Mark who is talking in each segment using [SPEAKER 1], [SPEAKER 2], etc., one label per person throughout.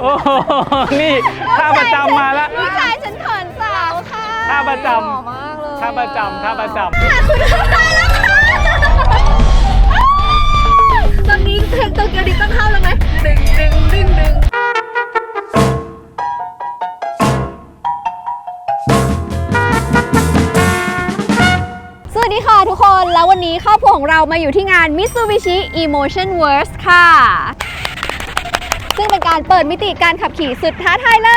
[SPEAKER 1] โอ้โหนี่ท่าประจำมาแล้ว
[SPEAKER 2] ผู้ชายฉันเขินสาวค่ะ
[SPEAKER 1] ท่าประจ
[SPEAKER 2] หล่อมากเลยำ
[SPEAKER 1] ท่าประจำท่าประจ
[SPEAKER 2] ค่ะคุณตายแล้วค่ะตอนนี้เพลงโตเกียวดิต้องเข้าแล้วไหมดึงดึงดึงดึงสวัสดีค่ะทุกคน แล้ววันนี้ครอบครัวของเรามาอยู่ที่งาน Mitsubishi Emotion Works ค่ะ ซึ่งเป็นการเปิดมิติการขับขี่สุดท้าทายเล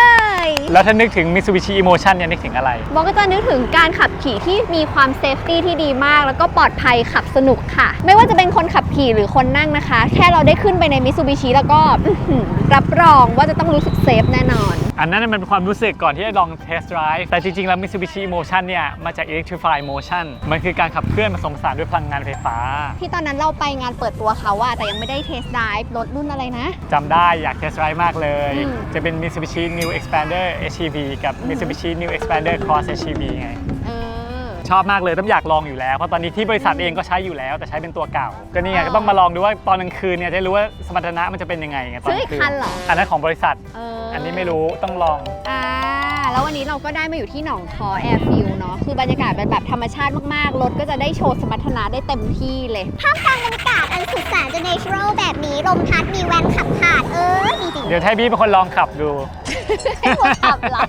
[SPEAKER 2] ยำ
[SPEAKER 1] แล้วถ้านึกถึง Mitsubishi Emotion เนี่ยนึกถึงอะไร
[SPEAKER 2] บอกก็จะนึกถึงการขับขี่ที่มีความเซฟตี้ที่ดีมาก แล้วก็ปลอดภัยขับสนุกค่ะ ไม่ว่าจะเป็นคนขับขี่หรือคนนั่งนะคะ แค่เราได้ขึ้นไปในมิ t ซูบิชิแล้วก็อื้อหือรับรองว่าจะต้องรู้สึกเซฟแน่นอน
[SPEAKER 1] อันนั้นมันเป็นความรู้สึกก่อนที่จะลอง test drive แต่จริงๆ แล้ว Mitsubishi Emotion เนี่ย มาจาก Electrify Motion มันคือการขับเคลื่อนผสมผสานด้วยพลังงานไฟฟ้า
[SPEAKER 2] ที่ตอนนั้นเราไปงานเปิดตัวเขาอะแต่ยังไม่ได้เทสไดฟ์รถรุ่นอะไรนะ
[SPEAKER 1] จำได้อยาก test drive มากเลย
[SPEAKER 2] อืม
[SPEAKER 1] จะเป็น Mitsubishi New Expander HEV กับ Mitsubishi New Expander Cross HEV ไง
[SPEAKER 2] เออ
[SPEAKER 1] ชอบมากเลยต้องอยากลองอยู่แล้วเพราะตอนนี้ที่บริษัทเองก็ใช้อยู่แล้ว แต่ใช้เป็นตัวเก่า ก็นี่ไง
[SPEAKER 2] อ๋อ
[SPEAKER 1] ก็ต้องมาลองดูว่าตอนกลางคืนเนี่ยจะได้รู้ว่าสมรรถนะมันจะเป็นยังไงไงตอน
[SPEAKER 2] ซื้อกอี
[SPEAKER 1] ลากงคืน
[SPEAKER 2] คันเหรอ
[SPEAKER 1] อันนั้นของบริษัท
[SPEAKER 2] เออ
[SPEAKER 1] อั
[SPEAKER 2] อั
[SPEAKER 1] นนี้ไม่รู้ต้องลอง
[SPEAKER 2] อ่า แล้ววันนี้เราก็ได้มาอยู่ที่หนองคอแอร์ฟิลเนาะ คือบรรยากาศเป็นแบบธรรมชาติมากๆ รถก็จะได้โชว์สมรรถนะได้เต็มที่เลย
[SPEAKER 3] ท่ามกลางบรรยากาศอันสุดแสนจะเนเชอรัลแบบนี้ลมพัดมีแวนขับผ่านเออดีจริง
[SPEAKER 1] เดี๋ยวให้พี่เป็นคนลองขับดู
[SPEAKER 2] ให้ผมขับเหรอ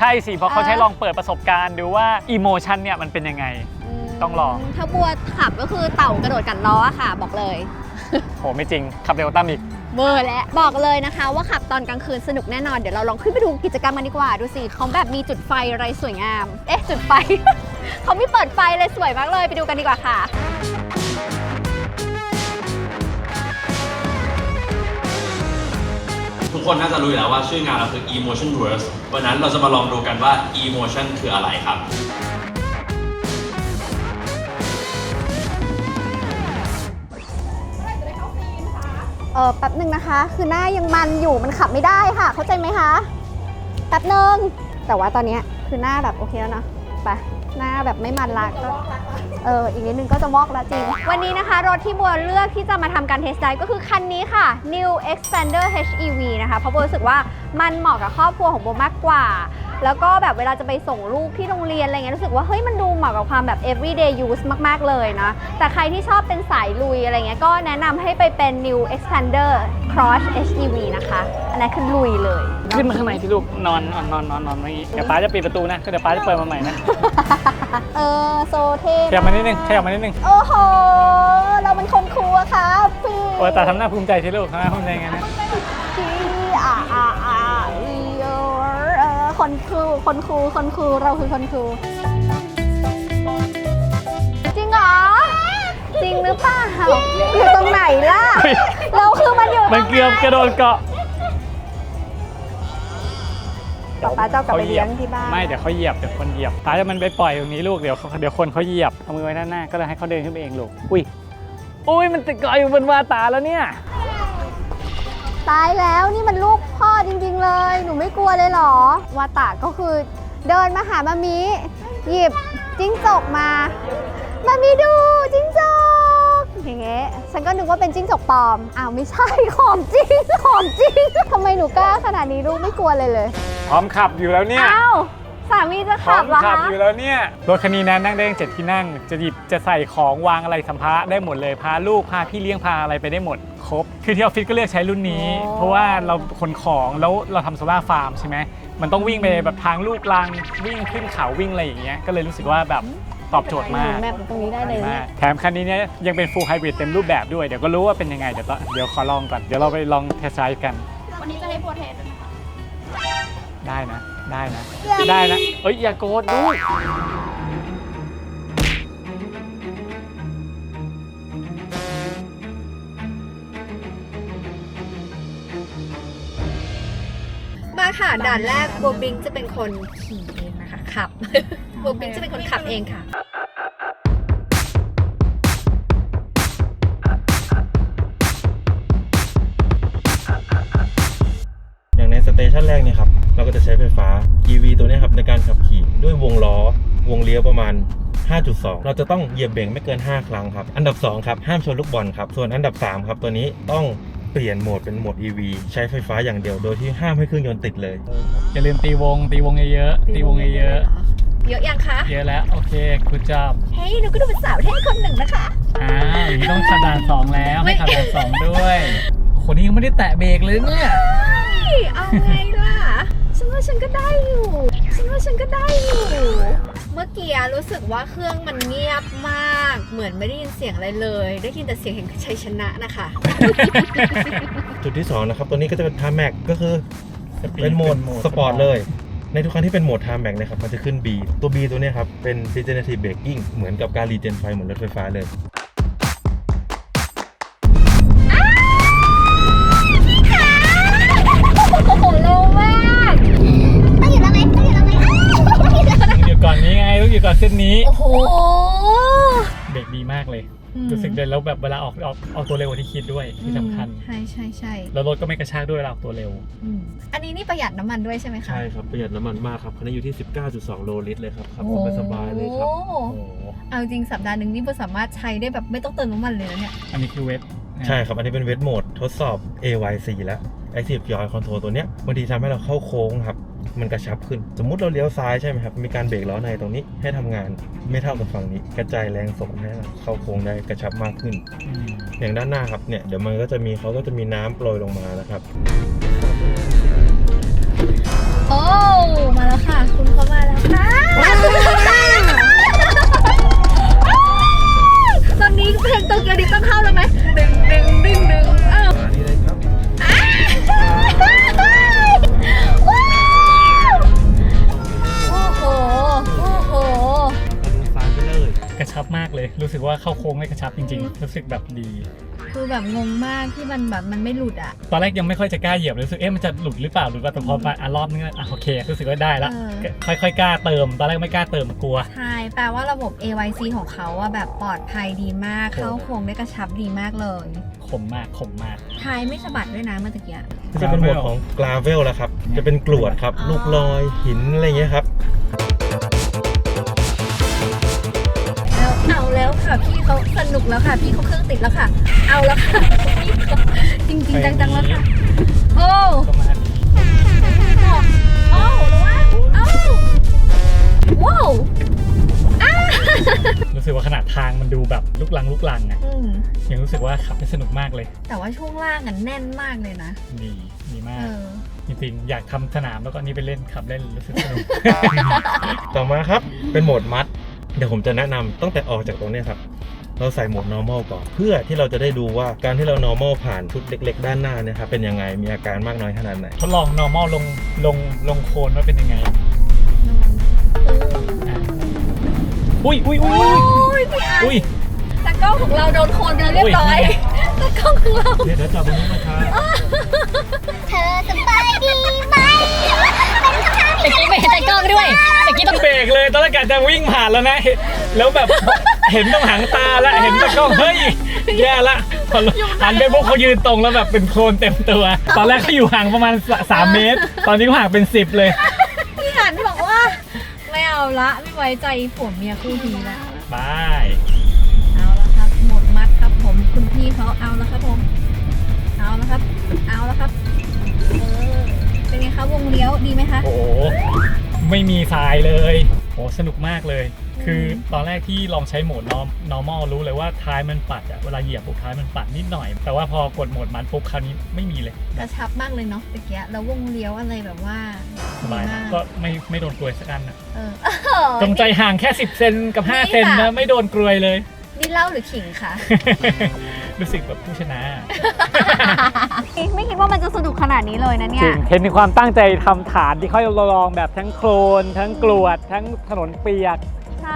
[SPEAKER 1] ใช่สิเพราะเขา
[SPEAKER 2] อ่า
[SPEAKER 1] ใช้ลองเปิดประสบการณ์ดูว่า emotion เนี่ยมันเป็นยังไง ต้องลอง
[SPEAKER 2] ถ้าบัวขับก็คือเต่ากระโดดกัดล้ออะค่ะ บอกเลย
[SPEAKER 1] โหไม่จริงขับเร็วกว่าตั้มอีก
[SPEAKER 2] เบอร์แล้วบอกเลยนะคะว่าขับตอนกลางคืนสนุกแน่นอน เดี๋ยวเราลองขึ้นไปดูกิจกรรมกันดีกว่า ดูสิเขาแบบมีจุดไฟอะไรสวยงาม เอ๊ะ จุดไฟ เขามีเปิดไฟเลยสวยมากเลยไปดูกันดีกว่าค่ะ
[SPEAKER 4] กคนน่าจะรู้อยู่แล้วว่าชื่องานเราคือ Emotion Verse วันนั้นเราจะมาลองดูกันว่า Emotion คืออะไรครับ
[SPEAKER 2] เออแป๊บหนึ่งนะคะ คือหน้ายังมันอยู่มันขับไม่ได้ค่ะ เข้าใจไหมคะ แป๊บหนึ่งแต่ว่าตอนเนี้ยคือหน้าแบบโอเคแล้วเนาะไป หน้าแบบไม่มันละก็เอออีกนิดนึงก็จะวอกล้วจริง วันนี้นะคะ รถที่บัวเลือกที่จะมาทำการเทสไดก็คือคันนี้ค่ะ New Expander HEV นะคะ เพราะบัวรู้สึกว่ามันเหมาะกับครอบครัวของบัวมากกว่า แล้วก็แบบเวลาจะไปส่งลูกที่โรงเรียนอะไรเงี้ยรู้สึกว่าเฮ้ยมันดูเหมาะกับความแบบ everyday use มาก ๆ เลยนะแต่ใครที่ชอบเป็นสายลุยอะไรเงี้ยก็แนะนำให้ไปเป็น New Expander Cross HEV นะคะ อันนั้นคือลุยเลย
[SPEAKER 1] ขึ้นมาข้างในที่ลูกนอนนอนนอนนอนนอนเมื่อกี้เดี๋ยวป้าจะปิดประตูนะก็เดี๋ยวป้าจะเปิดมาใหม่นะ
[SPEAKER 2] เออโซเท่
[SPEAKER 1] ขยับมานิดนึงขยับมานิดนึง
[SPEAKER 2] โอ้โห เราเป็นคนครัวครับพี่
[SPEAKER 1] โอ้ยตาทำหน้าภูมิใจที่ลูกทำหน้าภูมิใจไงนะ
[SPEAKER 2] พี่อ่าอ่าอ่าอีเออเออคนครูคนครูคนครูเราคือคนครูจริงเหรอจริงหรือเปล่าอยู่ตรงไหนล่ะ เราคือมันอยู่ตรงไห
[SPEAKER 1] มันเกือบกระโดดเกาะ
[SPEAKER 2] ป๊าป๊าเจ้ากลับไปเลี้ยงที่บ้าน
[SPEAKER 1] ไม่เดี๋ยวเขาเหยียบเดี๋ยวคนเหยียบป้าจะมันไปปล่อยตรงนี้ลูกเดี๋ยวเขาเดี๋ยวคนเขาเหยียบเอามือไว้ด้านหน้าก็เลยให้เขาเดินขึ้นไปเองลูกอุ้ยอุ้ยมันติดเกาะอยู่บนวาตาแล้วเนี่ย
[SPEAKER 2] ตายแล้วนี่มันลูกพ่อจริงๆเลย หนูไม่กลัวเลยเหรอวาตะก็คือเดินมาหามามิหยิบจิ้งจกมามามิดูจิ้งจก อย่างเงี้ยฉันก็นึกว่าเป็นจิ้งจกปลอม อ้าวไม่ใช่ ของจริง ของจริงทำไมหนูกล้าขนาดนี้ลูกไม่กลัวเลยเลย
[SPEAKER 1] พร้อมขับอยู่แล้วเนี่ย
[SPEAKER 2] อ้าวสามีจะ
[SPEAKER 1] พร้อ
[SPEAKER 2] ขับ
[SPEAKER 1] ม
[SPEAKER 2] เหรอ
[SPEAKER 1] ขับ
[SPEAKER 2] คะ
[SPEAKER 1] อยู่แล้วเนี่ย รถคันนี้นะนั่งได้ตั้งเจ็ดที่นั่ง จะหยิบจะใส่ของวางอะไรสัมภาระได้หมดเลย พาลูกพาพี่เลี้ยงพาอะไรไปได้หมด ครบ คือที่ออฟฟิศก็เลือกใช้รุ่นนี้เพราะว่าเราขนของแล้วเราทำโซล่าร์ฟาร์มใช่ไหมมันต้องวิ่งไปแบบทางลูกลังวิ่งขึ้นเขาวิ่งอะไรอย่างเงี้ยก็เลยรู้สึกว่าแบบ ตอบโจทย์มาก
[SPEAKER 2] แมปตรงนี้ได้เลย
[SPEAKER 1] มา
[SPEAKER 2] เนี่
[SPEAKER 1] ก
[SPEAKER 2] ย
[SPEAKER 1] แถมคันนี้เนี่ยยังเป็น full hybrid เต็มรูปแบบด้วย เดี๋ยวก็รู้ว่าเป็นยังไง เดี๋ยวต้องเดี๋ยวขอลองก่อน เดี๋ยวเราไปลองเทสไดร์กัน
[SPEAKER 2] วันนี้จะให้โปรเทส
[SPEAKER 1] ได้นะ ได้นะ ได้นะ เอ้ย อย่าโกรธลูก
[SPEAKER 2] มาค่ะด่านแรกโบบิงจะเป็นคนขี่เองนะคะขับโบบิงจะเป็นคนขับเองค่ะ
[SPEAKER 5] ตชันแรกเนี่ยครับ เราก็จะใช้ไฟฟ้า EV ตัวเนี้ยครับในการขับขี่ด้วยวงล้อ วงเลี้ยวประมาณ 5.2 เราจะต้องเหยียบเบรกไม่เกิน 5 ครั้งครับ อันดับ 2 ครับ ห้ามชนลูกบอลครับ ส่วนอันดับ 3 ครับ ตัวนี้ต้องเปลี่ยนโหมดเป็นโหมด EV ใช้ไฟฟ้าอย่างเดียวโดยที่ห้ามให้เครื่องยนต์ติดเลย
[SPEAKER 1] อย่าลืมตีวง ตีวงเยอะๆตีวงเยอะ
[SPEAKER 2] เยอะยังคะ
[SPEAKER 1] ๆเยอะแล้ว โอเคคุณจอบ
[SPEAKER 2] เฮ้ยหนูก็ดูเป็นสาวเท่คนหนึ่งนะคะ
[SPEAKER 1] อ้าวอย่างนี้ต้องขับด่านสองแล้ว
[SPEAKER 2] ไม่
[SPEAKER 1] ให้ขับด่านสองด้วยคนนี้ยังไม่ได้แตะเบรกเลยเนี่ย
[SPEAKER 2] เอาไงล่ะ ฉันว่าฉันก็ได้อยู่ ฉันว่าฉันก็ได้อยู่ เมื่อกี้รู้สึกว่าเครื่องมันเงียบมาก เหมือนไม่ได้ยินเสียงอะไรเลย ได้ยินแต่เสียงแห่งชัยชนะนะคะ
[SPEAKER 5] จุดที่2นะครับ ตัวนี้ก็จะเป็น Time Max ก็คือ
[SPEAKER 1] Speed
[SPEAKER 5] เป็นโหมด
[SPEAKER 1] เป็นโหมด
[SPEAKER 5] สปอร์ต
[SPEAKER 1] Sport
[SPEAKER 5] เลย ในทุกครั้งที่เป็นโหมด Time Max นะครับ มันจะขึ้น B ตัว B ตัวเนี้ยครับ เป็น Regenerative Braking เหมือนกับการรีเจนไฟเหมือนรถไฟฟ้าเลย
[SPEAKER 1] นเส้นนี้
[SPEAKER 2] โอ้โห
[SPEAKER 1] เบรกดีมากเลย
[SPEAKER 2] อืม
[SPEAKER 1] รู้สึกเดินแล้วแบบเวลาออกออกออกตัวเร็วกว่าที่คิดด้วยที่สำคัญ
[SPEAKER 2] ใช่ใช่ใช่
[SPEAKER 1] แล้วรถก็ไม่กระชากด้วยเวลาออกตัวเร็ว
[SPEAKER 2] อืมอันนี้นี่ประหยัดน้ำมันด้วยใช่ไหมคะ
[SPEAKER 5] ใช่ครับ ประหยัดน้ำมันมากครับคันนี้อยู่ที่ 19.2 โลลิตรเลยครับขับ
[SPEAKER 2] โอ้โห
[SPEAKER 5] สบายๆเลยครับ
[SPEAKER 1] โอ้โห
[SPEAKER 2] เอาจริงสัปดาห์หนึ่งนี่โบสามารถใช้ได้แบบไม่ต้องเติมน้ำมันเลยนะเนี่ย
[SPEAKER 1] อันนี้คือเวท
[SPEAKER 5] ใช่ครับ อันนี้เป็นเวทโหมดทดสอบ AYC แล้ว Active Yaw Control ตัวเนี้ยบางทีทำให้เราเข้าโค้งครับ มันกระชับขึ้น สมมุติเราเลี้ยวซ้ายใช่ไหมครับ มีการเบรกล้อในตรงนี้ให้ทำงานไม่เท่ากับฝั่งนี้ กระจายแรงส่งให้เราเข้าโค้งได้กระชับมากขึ้น
[SPEAKER 1] อืม
[SPEAKER 5] อย่างด้านหน้าครับเนี่ยเดี๋ยวมันก็จะมีเขาก็จะมีน้ำโปรยลงมานะครับ
[SPEAKER 2] โอ้ มาแล้วค่ะ คุณเขามาแล้วค่ะตอนนี้เพลงโตเกียวดิต้องเข้าแล้วไหมดึงดึงดึงดึงอ้า
[SPEAKER 1] ชับมากเลย รู้สึกว่าเข้าโค้งได้กระชับจริง ๆ รู้สึกแบบดี
[SPEAKER 2] คือแบบงงมากที่มันแบบมันไม่หลุดอะ
[SPEAKER 1] ตอนแรกยังไม่ค่อยจะกล้าเหยียบเลยรู้สึกเอ๊ะมันจะหลุดหรือเปล่าหรือว่าแต่พอมาอะรอบนึงอะโอเค รู้สึกว่าได้ละ
[SPEAKER 2] เออ
[SPEAKER 1] ค่อยๆกล้าเติม ตอนแรกไม่กล้าเติมกลัว
[SPEAKER 2] ใช่แปลว่าระบบ AYC ของเขาอะแบบปลอดภัยดีมากเข้าโค้งได้กระชับดีมากเลย
[SPEAKER 1] ขมมากขมมาก
[SPEAKER 2] ท้ายไม่สะบัดด้วยนะเมื่อตะกี้
[SPEAKER 5] ก็จะเป็นโหมดของ Gravel แล้วครับ จะเป็นกรวดครับ
[SPEAKER 2] อ๋อ
[SPEAKER 5] ลูกลอยหินอะไรเงี้ยครับ
[SPEAKER 2] ค่ะพี่เขาสนุกแล้วค่ะ พี่เขาเครื่องติดแล้วค่ะ เอาแล้วค่ะพี่เขาจริงจริงๆจังๆแล้วค่ะโอ้
[SPEAKER 1] ประมาณนี้
[SPEAKER 2] โอ้ระวังเอ้าว้าว
[SPEAKER 1] รู้สึกว่าขนาดทางมันดูแบบลุกลังลุกลังอะ
[SPEAKER 2] อืม
[SPEAKER 1] ยังรู้สึกว่าขับได้สนุกมากเลย
[SPEAKER 2] แต่ว่าช่วงล่างอะแน่นมากเลยนะ
[SPEAKER 1] ดีดีมา
[SPEAKER 2] เอก อ
[SPEAKER 1] จริงๆ อยากทำสนามแล้วก็อันนี่ไปเล่นขับเล่นรู้สึกสนุก
[SPEAKER 5] ต่อมาครับเป็นโหมดมัด เดี๋ยวผมจะแนะนำตั้งแต่ออกจากตรงเนี้ยครับ เราใส่โหมด normal ก่อน เพื่อที่เราจะได้ดูว่าการที่เรา normal ผ่านชุดเล็ก ๆ ด้านหน้าเนี่ยครับเป็นยังไงมีอาการมากน้อยขนาดไหน
[SPEAKER 1] ทดลอง normal ลงลงลงโคลนว่าเป็นยังไงอะอุ้ยอุ้ยอุ้ย
[SPEAKER 2] โอ้ยพี่อัน
[SPEAKER 1] อุ้ย
[SPEAKER 2] ตากล้องของเราโดนโคนกันเรียบร้อย
[SPEAKER 1] อุ้ย
[SPEAKER 2] ตากล้องของเรา
[SPEAKER 5] เดี๋ยวเดี๋ยวจับตรงนี้มาครับ
[SPEAKER 3] เธอสบายดีไหม
[SPEAKER 2] ตะกี้ไม่เห็นตากล้องด้วยตะกี้ต้อง
[SPEAKER 1] เบรกเลยตอนแรกกะจะวิ่งผ่านแล้วนะเห็นแล้วแบบเห็นต้องหางตาแล้วเห็นตะกล้องเฮ้ยแย่ละพอหันไปพวกเขายืนตรงแล้วแบบเป็นโคลนเต็มตัว ตอนแรกเขาอยู่ห่างประมาณสสามเมตร ตอนนี้เขาห่างเป็นสิบเลย
[SPEAKER 2] พี่หันบอกว่า ไม่เอาละไม่ไว้ใจผัวเมียคู่นี้ละ
[SPEAKER 1] บาย
[SPEAKER 2] เอาละครับหมดมัดครับผมคุณพี่เขาเอาละครับผม เอาละครับ เอาละครับเออเป็น ไงคะวงเลี้ยวดีไหมคะ
[SPEAKER 1] โอ้โหไม่มีทรายเลยโอ้สนุกมากเลย คือตอนแรกที่ลองใช้โหมด norm- normal รู้เลยว่าท้ายมันปัดอะเวลาเหยียบปุ๊บท้ายมันปัดนิดหน่อย แต่ว่าพอกดโหมดมันปุ๊บคราวนี้ไม่มีเลย
[SPEAKER 2] กระชับมากเลยเนาะตะเกียแล้ววงเลี้ยวอะไรแบบว่า
[SPEAKER 1] สบาย
[SPEAKER 2] ดี
[SPEAKER 1] นะ
[SPEAKER 2] มาก
[SPEAKER 1] ก็ไม่ไม่โดนกลวยสักอันอะ
[SPEAKER 2] เออ
[SPEAKER 1] จงใจห่างแค่ 10 เซนกับ
[SPEAKER 2] นี่
[SPEAKER 1] 5เซน
[SPEAKER 2] ค่ะ
[SPEAKER 1] นะไม่โดนกลวยเลย
[SPEAKER 2] นี่เล่าหรือขิงคะ
[SPEAKER 1] รู้สึกแบบผู้ชนะ
[SPEAKER 2] ไม่คิดว่ามันจะสนุกขนาดนี้เลยนะเนี่
[SPEAKER 1] จ
[SPEAKER 2] ย
[SPEAKER 1] ริงเห็นถึงความตั้งใจทำฐานที่เขาลองแบบทั้งโคลนทั้งกรวด ทั้งถนนเปียก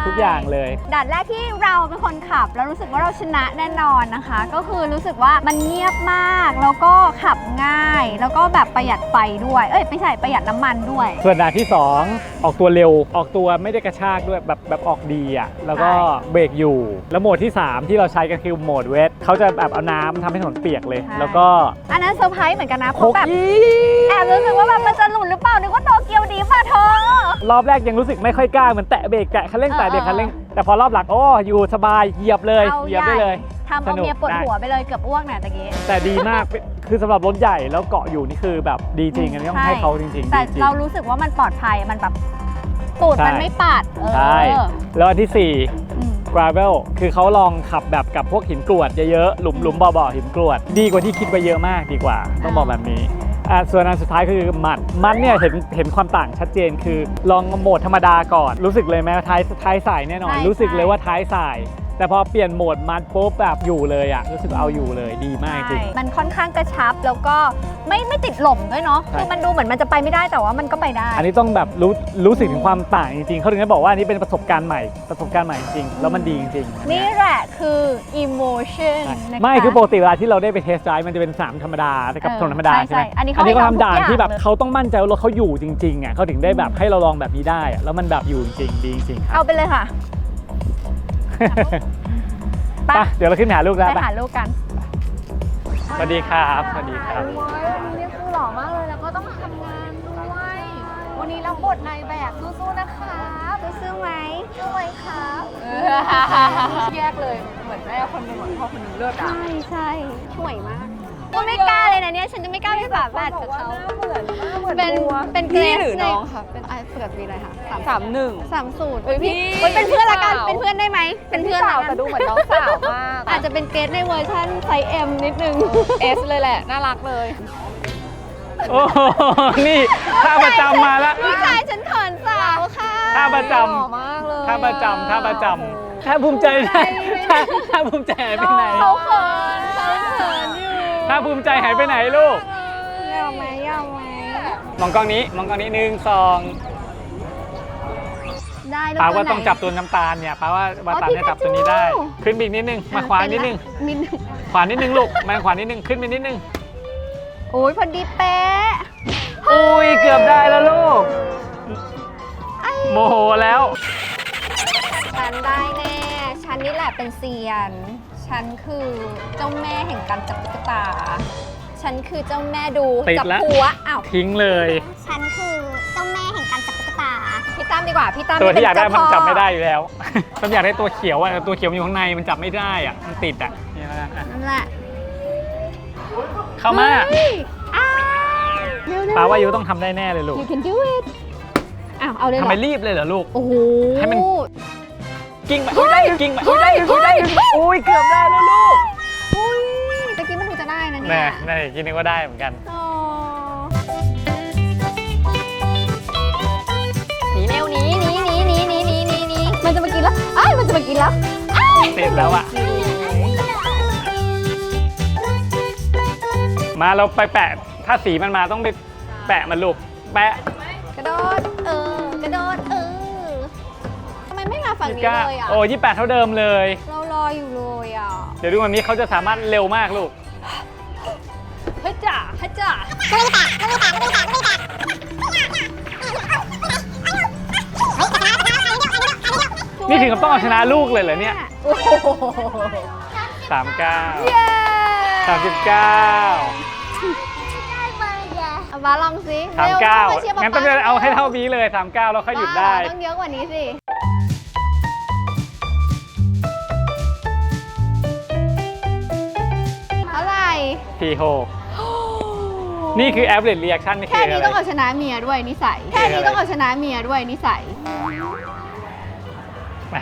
[SPEAKER 1] ทุกอย่างเลย
[SPEAKER 2] ด่านแรกที่เราเป็นคนขับ แล้วรู้สึกว่าเราชนะแน่นอนนะคะ ก็คือรู้สึกว่ามันเงียบมาก แล้วก็ขับง่าย แล้วก็แบบประหยัดไฟด้วย เอ้ยไม่ใช่ประหยัดน้ำมันด้วย
[SPEAKER 1] ส่วนด่านที่ 2 ออกตัวเร็ว ออกตัวไม่ได้กระชากด้วยแบบแบบออกดีอะแล้วก็
[SPEAKER 2] ใช่
[SPEAKER 1] เบรกอยู่ แล้วโหมดที่ 3 ที่เราใช้กันคือโหมดเวทเขาจะแบบเอาน้ำทำให้ถนนเปียกเลยแล้วก็
[SPEAKER 2] อันนั้นเซอร์ไพรส์เหมือนกันนะเพ
[SPEAKER 1] โค
[SPEAKER 2] ราะ
[SPEAKER 1] ก
[SPEAKER 2] แบบ
[SPEAKER 1] อี
[SPEAKER 2] แอบรู้สึกว่าแบบมันจะหลุดหรือเปล่านึกว่าโตเกียวดีป่ะเธอ
[SPEAKER 1] รอบแรกยังรู้สึกไม่ค่อยกล้าเหมือนแตะเบรกแตะคันเร่งแตะเบรกคันเร่งแต่พอรอบหลังโอ้อยู่สบายเหยียบเลย
[SPEAKER 2] เห
[SPEAKER 1] ยียบได้เลย
[SPEAKER 2] ทำเอาเมียปวดหัวไปเลยเกือบอ้วกน่ะตะกี้
[SPEAKER 1] แต่ดีมากคือสำหรับรถใหญ่แล้วเกาะอยู่นี่คือแบบดีจริงอันนี้ต้องให้เขาจริงๆ
[SPEAKER 2] แต่
[SPEAKER 1] ดีจริง
[SPEAKER 2] เรารู้สึกว่ามันปลอดภัยมันแบบตูดมันไม่ปาดเออ
[SPEAKER 1] ใช่แล้วอันที่ 4 gravel คือเขาลองขับแบบกับพวกหินกรวดเยอะๆหลุมหลุมบ่อๆหินกรวด ดีกว่าที่คิดไปเยอะมากดีกว่า ต้องบอกแบบนี้ ส่วนอันสุดท้ายคือมันมันเนี่ยเห็นเห็นความต่างชัดเจนคือลองโหมดธรรมดาก่อน รู้สึกเลยไหมว่าท้ายท้ายสายแน่นอน
[SPEAKER 2] ใช่
[SPEAKER 1] รู้สึกเลย
[SPEAKER 2] ใช่
[SPEAKER 1] ว่าท้ายสาย แต่พอเปลี่ยนโหมดมันปุ๊บแบบอยู่เลยอะรู้สึกเอาอยู่เลยดีมากจริง
[SPEAKER 2] ใช่มันค่อนข้างกระชับแล้วก็ไม่ไม่ติดหล่มด้วยเนาะ
[SPEAKER 1] ใช่
[SPEAKER 2] คือมันดูเหมือนมันจะไปไม่ได้แต่ว่ามันก็ไปได้
[SPEAKER 1] อันนี้ต้องแบบรู้รู้สึกถึงความต่างจริงๆเขาถึงได้บอกว่าอันนี้เป็นประสบการณ์ใหม่ประสบการณ์ใหม่จริงๆแล้วมันดีจริงๆ
[SPEAKER 2] นี่แหละคือ emotion
[SPEAKER 1] ใช่
[SPEAKER 2] นะคะ
[SPEAKER 1] ไม่คือปกติเวลาที่เราได้ไปเทสไดรฟ์มันจะเป็น3ธรรมดาแต่กับ
[SPEAKER 2] เออ
[SPEAKER 1] ถนนธรรมดา
[SPEAKER 2] ใช่
[SPEAKER 1] ใช่ไหม
[SPEAKER 2] ใช่อันนี้เขา
[SPEAKER 1] นี้เขา
[SPEAKER 2] ให้ทำ
[SPEAKER 1] ทำด่าน
[SPEAKER 2] ทุกอย่าง
[SPEAKER 1] ที่แบบ
[SPEAKER 2] เลย
[SPEAKER 1] เขาต้องมั่นใจว่ารถเขาอยู่จริงๆอะเขาถึงได้แบบให้เราลองแบบนี้ได้อะแล้วมันแบบอยู่จริงๆดีจริงๆครั
[SPEAKER 2] เอา
[SPEAKER 1] บ
[SPEAKER 2] ไปเลยค่ะ ไป
[SPEAKER 1] ไปเดี๋ยวเราขึ้นไปหาลูกแล้ว
[SPEAKER 2] ไป
[SPEAKER 1] ไป
[SPEAKER 2] หาลูกกัน
[SPEAKER 1] สวัสดีครับสวัสดีครับ
[SPEAKER 2] นี่คือหล่อมากเลยแล้วก็ต้องทำงานด้วย วันนี้รับบทนายแบบสู้ๆนะคะสู้ๆไหมด้วยครับ
[SPEAKER 6] แยกเลยเหมือนแม่คนหนึงเหมือนพ่อคนหนึงเลือดอะ
[SPEAKER 2] ใช่ใช่ช่วยมาก ก็ไม่กล้าเลยนะเนี่ยฉันจะไม่กล้าไปฝาแฝดกับเขา
[SPEAKER 6] เหมือนมากเหมือน
[SPEAKER 2] เป็น
[SPEAKER 6] บัว
[SPEAKER 2] เป็นเกร
[SPEAKER 6] พี่
[SPEAKER 2] ส
[SPEAKER 6] หรือ
[SPEAKER 2] ใน
[SPEAKER 6] น้องค่ะ
[SPEAKER 2] เป็นไอ้เกิดปีอะไรคะ
[SPEAKER 6] สามหนึ่ง
[SPEAKER 2] สามสูตร
[SPEAKER 6] เฮ้ยพี่
[SPEAKER 2] เฮ้ยเป็นเพื่อนละกัน
[SPEAKER 6] สาว
[SPEAKER 2] เป็นเพื่อนได้ไหมเป็นเพื่อน
[SPEAKER 6] สาว
[SPEAKER 2] ละกั
[SPEAKER 6] แต่ดูเหมือนน้องสาวมาก
[SPEAKER 2] อาจจะเป็นเกรสในเวอร์ชันไซส์เอ็มนิดนึง
[SPEAKER 6] เอสเลยแหละ น่ารักเลย
[SPEAKER 1] โอ้โหนี่ท่าประจำมาแล้ว
[SPEAKER 2] ผู้ชายฉันเขินสาวค่ะ
[SPEAKER 1] ท่าประจ
[SPEAKER 6] หล่อมากเลยำ
[SPEAKER 1] ท่าประจำท่าประจำท่าภูมิใจท่าท่าภูมิใจหายไปไหน
[SPEAKER 2] เขาเขินเขาเขิ นอยู่
[SPEAKER 1] ท่าภูมิใจหายไปไหนลูก
[SPEAKER 2] ยอมไหมยอมไหม
[SPEAKER 1] มองกล้องนี้มองกล้องนี้หนึ่งสอง
[SPEAKER 2] ได้
[SPEAKER 1] ป้า
[SPEAKER 2] แล้
[SPEAKER 1] ว่า
[SPEAKER 2] ไหน
[SPEAKER 1] ต้องจับตัวน้ำตาลเนี่ยป้าว่าว่า
[SPEAKER 2] อ๋อ
[SPEAKER 1] ตาลเนี่ยจับตัวนี้ได้
[SPEAKER 2] พิกาจู
[SPEAKER 1] ขึ้นไปอีกนิดนึงมาขวานิดนึง
[SPEAKER 2] นิดนึง
[SPEAKER 1] ขวานิดนึงลูกมาขวานิดนึงขึ้นไปนิดนึง
[SPEAKER 2] โอ้ยพอดีเป๊ะ
[SPEAKER 1] อุ้ยเกือบได้แล้วลูกโมโหแล้ว
[SPEAKER 2] ฉันได้แน่ ฉันนี่แหละเป็นเซียน ฉันคือเจ้าแม่แห่งการจับตุ๊กตา ฉันคือเจ้าแม่ดู
[SPEAKER 1] ติด
[SPEAKER 2] จับ
[SPEAKER 1] ละ
[SPEAKER 2] หัวอ้าว
[SPEAKER 1] ทิ้งเลย
[SPEAKER 3] ฉันคือเจ้าแม่แห่งการจับตุ๊กตา
[SPEAKER 2] พี่ตั้มดีกว่าพี่ตั้ม
[SPEAKER 1] ตัวที่อยากได้
[SPEAKER 2] เป็
[SPEAKER 1] มัน
[SPEAKER 2] เพ่
[SPEAKER 1] จับไม่ได้อยู่แล้วมันอยากได้ตัวเขียวอะแต่ตัวเขียวมันอยู่ข้างในมันจับไม่ได้อะมันติดอะนี่แล้วกันอะ
[SPEAKER 2] นั่นแหละ
[SPEAKER 1] เข้ามา
[SPEAKER 2] เฮ้ยอ้าวเร็วๆ
[SPEAKER 1] ป้าว่ายูต้องทำได้แน่เลยลูก
[SPEAKER 2] you can do it อ้าวเอาเลยเหร
[SPEAKER 1] ทำ
[SPEAKER 2] อ
[SPEAKER 1] ไมรีบเลยเหรอลูก
[SPEAKER 2] โอ้โห
[SPEAKER 1] ให้มัน กิ้งไป
[SPEAKER 2] เฮ้
[SPEAKER 1] อุ้ย
[SPEAKER 2] ย
[SPEAKER 1] ได้อยู่กิ้งไปอุ้ยได้อยู่อุ้ยได้อยู่อุ้ยเกือบได้แล้วลูก
[SPEAKER 2] อุ้ยตะกี้มันดูจะได้นะเนี่
[SPEAKER 1] แน่
[SPEAKER 2] ย
[SPEAKER 1] แน่กินนึกว่าได้เหมือนกัน
[SPEAKER 2] อ๋อหนีเร็วหนีหนีหนีหนีหนีหนีหนีหนีมันจะมากินแล้วอ้ายมันจะมากินแล้วอ้าย
[SPEAKER 1] ติดแล้วอะ มาเราไปแปะ ถ้าสีมันมาต้องไปแปะมันลูก แปะ
[SPEAKER 2] กระโดดเออกระโดดเออทำไมไม่มา ฝั่งนี้
[SPEAKER 1] ก้า
[SPEAKER 2] เลยอะ
[SPEAKER 1] โอ้ยี่แปดเท่าเดิมเลย
[SPEAKER 2] เรารออยู่เลยอะ
[SPEAKER 1] เดี๋ยวดูวันนี้เขาจะสามารถเร็วมากลูก
[SPEAKER 2] เฮ้ยจ่าเฮ้ยจ่า
[SPEAKER 1] นี่ถึงกับต้องเอาชนะลูกเลยเหรอเนี่ย
[SPEAKER 2] โอ้โห
[SPEAKER 1] สามเก้า
[SPEAKER 2] เย้
[SPEAKER 1] สามสิบเก้า
[SPEAKER 2] เอามาลองสิ
[SPEAKER 1] สามเก้า
[SPEAKER 2] ร็วชียร์ป๊
[SPEAKER 1] งั้นต้อง
[SPEAKER 2] ป๊
[SPEAKER 1] เอาให้เท่านี้เลยสามเก้าแล้วค่อยหยุดได้
[SPEAKER 2] บ้าเหรอต้องเยอะกว่านี้สิ
[SPEAKER 1] ทีโฮนี่คือ average reaction นี่คื
[SPEAKER 2] แค่
[SPEAKER 1] อ
[SPEAKER 2] นี้
[SPEAKER 1] อะไร
[SPEAKER 2] ต้องเอาชนะเมียด้วยนิสัย แค่นี้ต้องเอาชนะเมียด้วยนิสัย
[SPEAKER 1] ไป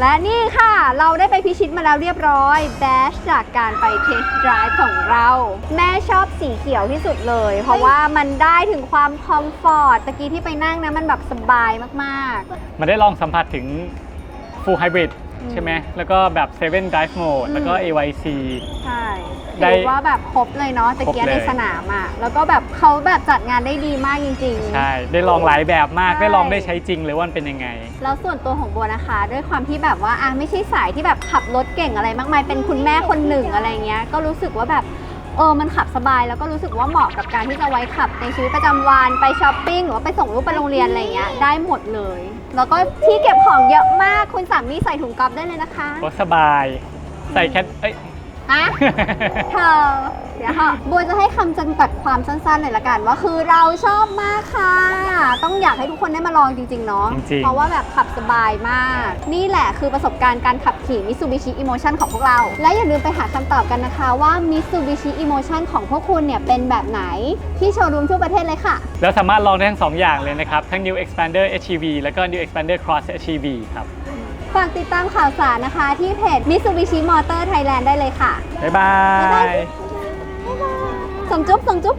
[SPEAKER 2] และนี่ค่ะ เราได้ไปพิชิตมาแล้วเรียบร้อย แบชจากการไปเทสต์ไดรฟ์ของเรา แม่ชอบสีเขียวที่สุดเลย เพราะว่ามันได้ถึงความคอมฟอร์ตตะกี้ที่ไปนั่งนะมันแบบสบายมาก
[SPEAKER 1] มันได้ลองสัมผัสถึง full hybrid
[SPEAKER 2] อืม
[SPEAKER 1] ใช่ไหมแล้วก็แบบ 7 drive mode แล้วก็ AYC
[SPEAKER 2] ๆใช่
[SPEAKER 1] ได้
[SPEAKER 2] ถือว่าแบบครบเลยเนาะตะเกีย
[SPEAKER 1] ครบเลย
[SPEAKER 2] ในสนามอะ แล้วก็แบบเขาแบบจัดงานได้ดีมากจริงๆ
[SPEAKER 1] ใช่ ได้ลองหลายแบบมาก
[SPEAKER 2] ใช่
[SPEAKER 1] ได้ลองได้ใช้จริงเลยว่ามันเป็นยังไง
[SPEAKER 2] แล้วส่วนตัวของบัวนะคะ ด้วยความที่แบบว่าอะไม่ใช่สายที่แบบขับรถเก่งอะไรมากมาย เป็นคุณแม่คนหนึ่งอะไรเงี้ย ก็รู้สึกว่าแบบเออ มันขับสบายแล้วก็รู้สึกว่าเหมาะกับการที่จะไว้ขับในชีวิตประจำวัน ไปช้อปปิ้งหรือว่าไปส่งลูกไปโรงเรียนอะไรเงี้ย ได้หมดเลย แล้วก็ที่เก็บของเยอะมากคุณสามีใส่ถุงกอล์ฟได้เลยนะคะ
[SPEAKER 1] ก็สบาย ใส่แค่เอ้ย
[SPEAKER 2] ฮะ เธอเดี๋ยวค่ะบัวจะให้คำจำกัดความสั้นๆหน่อยละกันว่าคือเราชอบมากค่ะ ต้องอยากให้ทุกคนได้มาลองจริงๆเนาะ
[SPEAKER 1] จริงๆ
[SPEAKER 2] เพราะว่าแบบขับสบายมาก นี่แหละคือประสบการณ์การขับขี่ Mitsubishi Emotion ของพวกเรา และอย่าลืมไปหาคำตอบกันนะคะว่า Mitsubishi Emotion ของพวกคุณเนี่ยเป็นแบบไหนที่โชว์รูมทั่วประเทศเลยค่ะ
[SPEAKER 1] แล้วสามารถลองได้ทั้งสองอย่างเลยนะครับ ทั้ง New Expander HEV แล้วก็ New Expander Cross HEV ครับ
[SPEAKER 2] ฝากติดตามข่าวสารนะคะ ที่เพจ Mitsubishi Motor Thailand ได้เลยค่ะ
[SPEAKER 1] บ๊ายบา
[SPEAKER 2] บ๊ายบาย
[SPEAKER 1] ย
[SPEAKER 2] ส่งจุ๊บส่งจุ๊บ